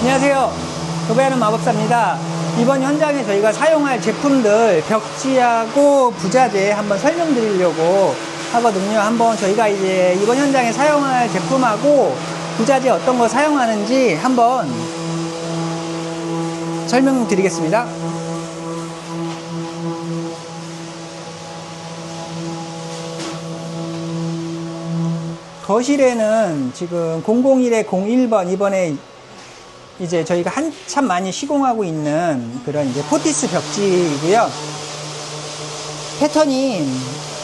안녕하세요. 도배하는 마법사입니다. 이번 현장에 저희가 사용할 제품들 벽지하고 부자재 한번 설명드리려고 하거든요. 한번 저희가 이제 이번 현장에 사용할 제품하고 부자재 어떤 거 사용하는지 한번 설명드리겠습니다. 거실에는 지금 001에 01번 이번에 이제 저희가 한참 많이 시공하고 있는 그런 이제 포티스 벽지이고요. 패턴이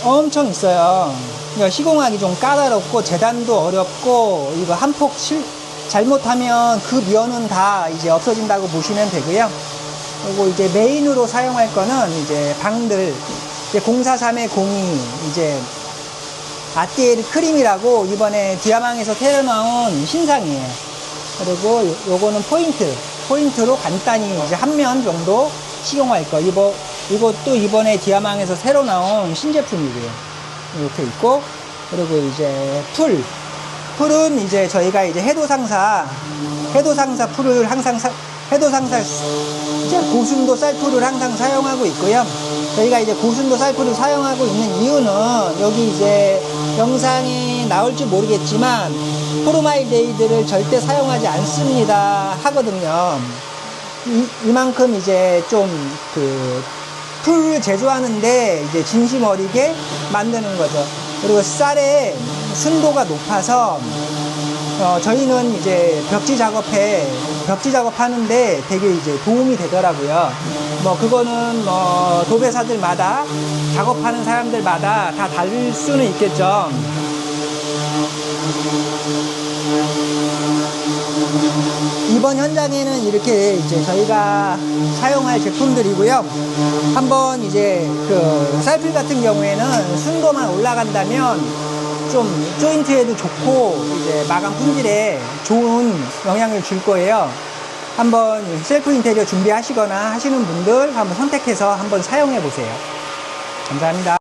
엄청 있어요. 그러니까 시공하기 좀 까다롭고 재단도 어렵고 이거 한 폭 잘못하면 그 면은 다 이제 없어진다고 보시면 되고요. 그리고 이제 메인으로 사용할 거는 이제 방들 이제 043에 02 이제 아띠에르 크림이라고 이번에 디아망에서 새로 나온 신상이에요. 그리고 요- 요거는 포인트. 포인트로 간단히 이제 한 면 정도 시공할 거. 이거, 이것도 이번에 디아망에서 새로 나온 신제품이고요. 이렇게 있고, 그리고 이제 풀. 풀은 이제 저희가 이제 해도상사, 해도상사 풀을 항상 사, 해도상사 이제 고순도 쌀풀을 항상 사용하고 있고요. 저희가 이제 고순도 쌀풀을 사용하고 있는 이유는 여기 이제 영상이 나올지 모르겠지만 포르마일데이드를 절대 사용하지 않습니다 하거든요. 이, 이만큼 이제 좀 그 풀을 제조하는데 이제 진심 어리게 만드는 거죠. 그리고 쌀의 순도가 높아서 어, 저희는 이제 벽지 작업에 벽지 작업하는데 되게 이제 도움이 되더라고요. 뭐 그거는 뭐 도배사들마다 작업하는 사람들마다 다 다를 수는 있겠죠. 이번 현장에는 이렇게 이제 저희가 사용할 제품들이고요. 한번 이제 그 쌀풀 같은 경우에는 순도만 올라간다면 좀 조인트에도 좋고 이제 마감 품질에 좋은 영향을 줄 거예요. 한번 셀프 인테리어 준비하시거나 하시는 분들 한번 선택해서 한번 사용해 보세요. 감사합니다.